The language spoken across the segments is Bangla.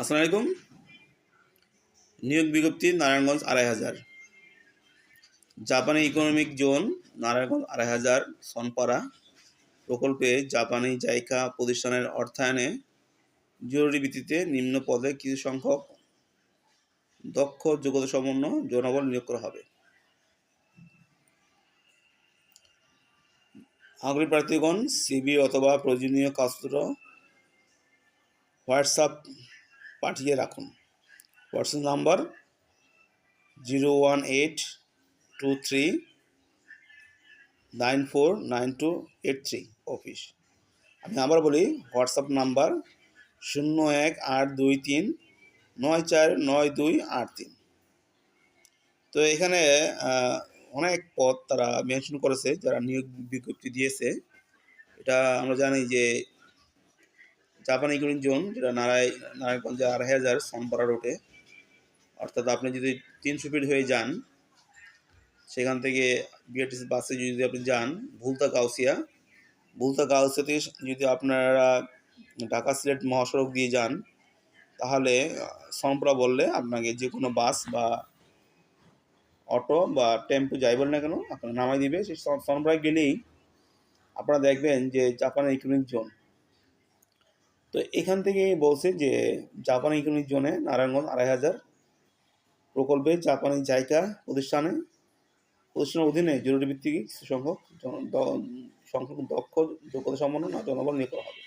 আসসালামু আলাইকুম। নিয়োগ বিজ্ঞপ্তি, নারায়ণগঞ্জ আড়াই হাজার। জাপানি ইকোনমিক জোন, নারায়ণগঞ্জ আড়াই হাজার, সনপাড়া। প্রকল্পে জাপানি জাইকা প্রতিষ্ঠানের অর্থায়নে জরুরি ভিত্তিতে নিম্ন পদে কিছু সংখ্যক দক্ষ যোগ্যতা সম্পন্ন জনবল নিয়োগ করা হবে। আগ্রহী প্রার্থীগণ, সিবি অথবা প্রয়োজনীয় কাজপত্র, হোয়াটসঅ্যাপ পাঠিয়ে রাখুন। WhatsApp number zero one eight two three nine four nine two eight three office. আমি আবার বলি, হোয়াটসঅ্যাপ নাম্বার শূন্য এক আট দুই তিন নয় চার নয় দুই আট তিন। তো এখানে অনেক পদ তারা মেনশন করেছে, যারা নিয়োগ বিজ্ঞপ্তি দিয়েছে। এটা আমরা জানি যে জাপানি গ্রিন জোন, যেটা নারায়, নারায়ণগঞ্জে আড়াই হাজার সোনপাড়া রোডে অর্থাৎ আপনি যদি তিনশো ফিট হয়ে যান, সেখান থেকে বিআরটিসি বাসে যদি আপনি যান, ভুলতা কাউসিয়া। ভুলতা গাউসিয়া থেকে যদি আপনারা ঢাকা সিলেট মহাসড়ক দিয়ে যান, তাহলে সোনপাড়া বললে আপনাকে যে কোনো বাস বা অটো বা টেম্পো যাই বলেন না কেন, আপনাকে নামাই দিবে। সেই সোনপাড়ায় গেলেই আপনারা দেখবেন যে জাপানের ইকোনমিক জোন তো এখান থেকে বলছে যে জাপানি ইকোনমিক জোনে নারায়ণগঞ্জ আড়াই হাজার প্রকল্পে জাপানি জায়গা প্রতিষ্ঠানে, প্রতিষ্ঠানের অধীনে জরুরি ভিত্তিক সংখ্যক সংখ্যক দক্ষ যোগ্যতা সম্পন্ন জনবল নিয়োগ করা হবে।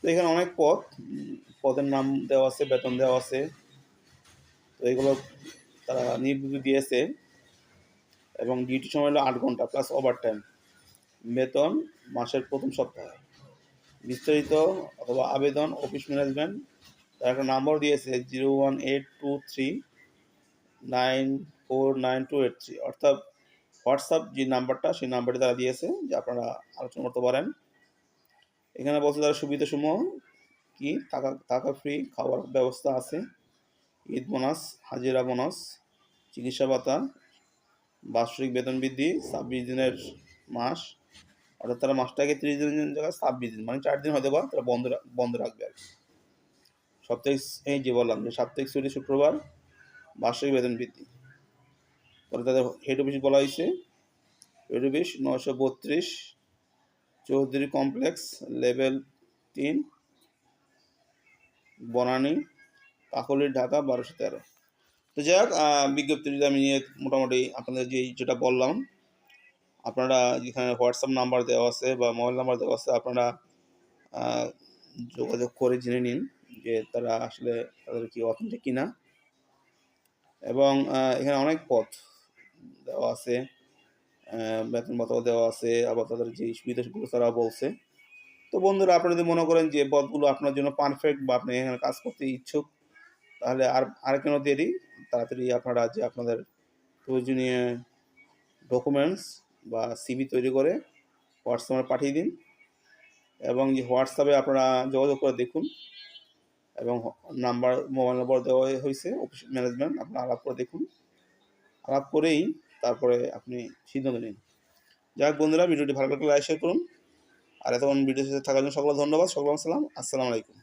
তো এখানে অনেক পদ, পদের নাম দেওয়া আছে, বেতন দেওয়া আছে। তো এগুলো তারা নির্বিধি দিয়েছে এবং ডিউটি সময় হলো আট ঘণ্টা প্লাস ওভার টাইম বেতন মাসের প্রথম সপ্তাহে। বিস্তারিত অথবা আবেদন, অফিস ম্যানেজমেন্ট, তার একটা নাম্বার দিয়েছে zero one eight two three nine four nine two eight three. অর্থাৎ হোয়াটসঅ্যাপ যে নাম্বারটা, সেই নাম্বারটি তারা দিয়েছে যে আপনারা আলোচনা করতে পারেন। এখানে বলছে তার সুবিধাসমূহ কি? থাকা থাকা ফ্রি খাওয়ার ব্যবস্থা আছে। ঈদ বোনাস, হাজিরা বোনাস, চিকিৎসা ভাতা, বার্ষিক বেতন বৃদ্ধি, ছাব্বিশ দিনের মাস অর্থাৎ তারা মাসটাকে তিরিশ দিনের জায়গায় ছাব্বিশ দিন মানে চার দিন হয়তো বা তারা বন্ধ বন্ধ রাখবে আর কি। সপ্তাহে এই যে বললাম যে সাপ্তাহিক ছুটি শুক্রবার বার্ষিক বেতন বৃদ্ধি পরে তাদের হেড অফিস বলা হয়েছে হেড অফিস নশো বত্রিশ চৌধুরী কমপ্লেক্স লেভেল তিন বনানী কাকলি ঢাকা বারোশো তেরো। তো যাই হোক আহ, বিজ্ঞপ্তি যদি আমি নিয়ে মোটামুটি আপনাদের যে যেটা বললাম আপনারা যেখানে হোয়াটসঅ্যাপ নাম্বার দেওয়া আছে বা মোবাইল নাম্বার দেওয়া আছে, আপনারা যোগাযোগ করে জেনে নিন যে তারা আসলে তাদের কি অথেন্টিক কিনা। এবং এখানে অনেক পথ দেওয়া আছে বেতন ভাতাও দেওয়া আছে, আবার তাদের যে সুবিধাগুলো তারা বলছে। তো বন্ধুরা, আপনারা যদি মনে করেন যে পথগুলো আপনার জন্য পারফেক্ট বা আপনি এখানে কাজ করতে ইচ্ছুক, তাহলে আর আর কেন দেরি? তাড়াতাড়ি আপনারা যে আপনাদের প্রয়োজনীয় ডকুমেন্টস বা সিভি তৈরি করে হোয়াটসঅ্যাপে পাঠিয়ে দিন এবং যে হোয়াটসঅ্যাপে আপনারা যোগাযোগ করে দেখুন এবং নাম্বার, মোবাইল নম্বর দেওয়া হয়েছে, অফিস ম্যানেজমেন্ট, আপনারা আলাপ করে দেখুন। আলাপ করেই তারপরে আপনি সিদ্ধান্ত নিন। যাই হোক বন্ধুরা, ভিডিওটি ভালো লাগলে লাইক, শেয়ার করুন। আর এতক্ষণ ভিডিও সাথে থাকার জন্য সকলে ধন্যবাদ সকল সালাম আসসালামু আলাইকুম।